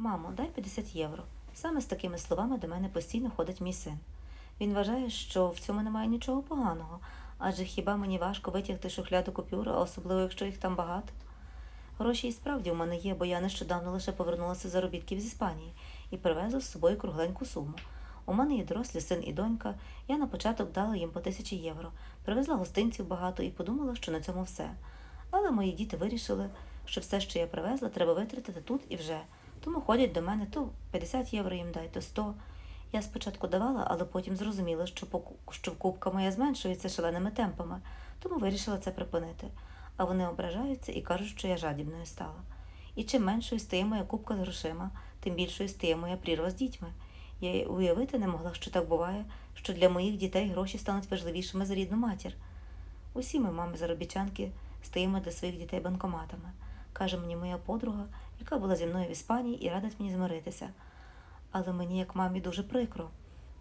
Мамо, дай 50 євро. Саме з такими словами до мене постійно ходить мій син. Він вважає, що в цьому немає нічого поганого, адже хіба мені важко витягти шухляду купюри, особливо, якщо їх там багато. Гроші і справді у мене є, бо я нещодавно лише повернулася з заробітків з Іспанії і привезла з собою кругленьку суму. У мене є дорослі син і донька. Я на початок дала їм по тисячі євро, привезла гостинців багато і подумала, що на цьому все. Але мої діти вирішили, що все, що я привезла, треба витратити тут і вже. Тому ходять до мене то 50 євро їм дай, то 100. Я спочатку давала, але потім зрозуміла, що, що купка моя зменшується шаленими темпами, тому вирішила це припинити. А вони ображаються і кажуть, що я жадібною стала. І чим меншою стає моя купка з грошима, тим більшою стає моя прірва з дітьми. Я уявити не могла, що так буває, що для моїх дітей гроші стануть важливішими за рідну матір. Усі ми, мами заробітчанки, стаємо для своїх дітей банкоматами, каже мені моя подруга, яка була зі мною в Іспанії і радить мені змиритися. Але мені, як мамі, дуже прикро.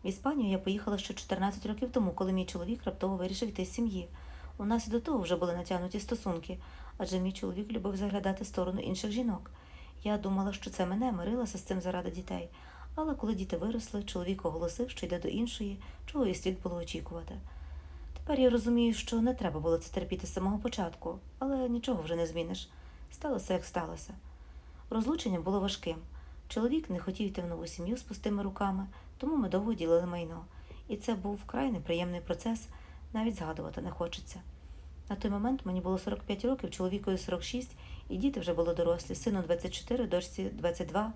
В Іспанію я поїхала ще 14 років тому, коли мій чоловік раптово вирішив йти з сім'ї. У нас і до того вже були натягнуті стосунки, адже мій чоловік любив заглядати сторону інших жінок. Я думала, що це мене мирилася з цим заради дітей. Але коли діти виросли, чоловік оголосив, що йде до іншої, чого і слід було очікувати. Тепер я розумію, що не треба було це терпіти з самого початку, але нічого вже не зміниш. Сталося, як сталося. Розлучення було важким. Чоловік не хотів йти в нову сім'ю з пустими руками, тому ми довго ділили майно. І це був вкрай неприємний процес, навіть згадувати не хочеться. На той момент мені було 45 років, чоловікові 46, і діти вже були дорослі, сину 24, дочці 22.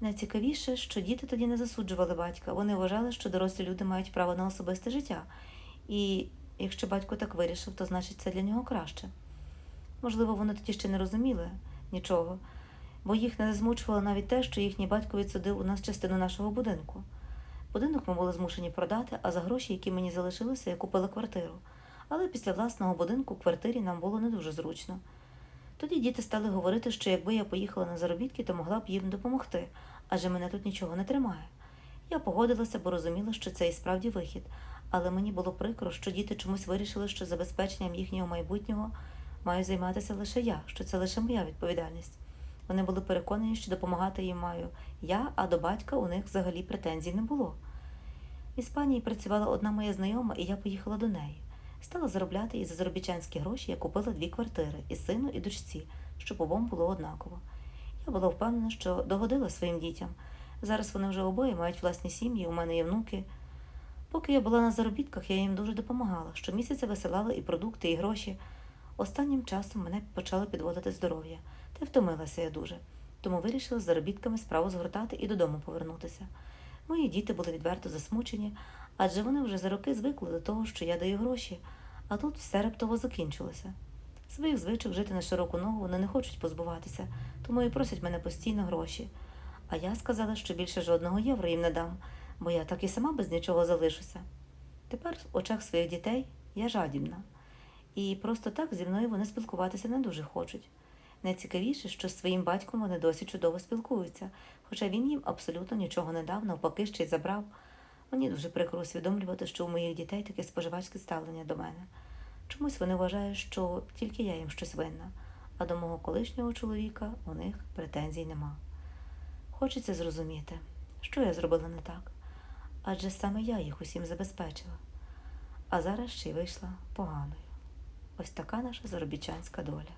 Найцікавіше, що діти тоді не засуджували батька. Вони вважали, що дорослі люди мають право на особисте життя. І якщо батько так вирішив, то значить це для нього краще. Можливо, вони тоді ще не розуміли нічого, бо їх не змучувало навіть те, що їхній батько відсудив у нас частину нашого будинку. Будинок ми були змушені продати, а за гроші, які мені залишилися, я купила квартиру. Але після власного будинку квартирі нам було не дуже зручно. Тоді діти стали говорити, що якби я поїхала на заробітки, то могла б їм допомогти, адже мене тут нічого не тримає. Я погодилася, бо розуміла, що це і справді вихід, але мені було прикро, що діти чомусь вирішили, що забезпеченням їхнього майбутнього маю займатися лише я, що це лише моя відповідальність. Вони були переконані, що допомагати їм маю я, а до батька у них взагалі претензій не було. В Іспанії працювала одна моя знайома, і я поїхала до неї. Стала заробляти і за заробітчанські гроші я купила дві квартири і сину, і дочці, щоб обом було однаково. Я була впевнена, що догодила своїм дітям. Зараз вони вже обоє мають власні сім'ї, у мене є внуки. Поки я була на заробітках, я їм дуже допомагала. Щомісяця висилала і продукти, і гроші. Останнім часом мене почало підводити здоров'я, та й втомилася я дуже, тому вирішила з заробітками справу згортати і додому повернутися. Мої діти були відверто засмучені, адже вони вже за роки звикли до того, що я даю гроші, а тут все раптово закінчилося. Своїх звичок жити на широку ногу вони не хочуть позбуватися, тому і просять мене постійно гроші. А я сказала, що більше жодного євро їм не дам, бо я так і сама без нічого залишуся. Тепер в очах своїх дітей я жадібна. І просто так зі мною вони спілкуватися не дуже хочуть. Найцікавіше, що з своїм батьком вони досі чудово спілкуються, хоча він їм абсолютно нічого не дав, навпаки, ще й забрав. Мені дуже прикро усвідомлювати, що у моїх дітей таке споживацьке ставлення до мене. Чомусь вони вважають, що тільки я їм щось винна, а до мого колишнього чоловіка у них претензій нема. Хочеться зрозуміти, що я зробила не так, адже саме я їх усім забезпечила, а зараз ще й вийшла поганою. Ось така наша заробітчанська доля.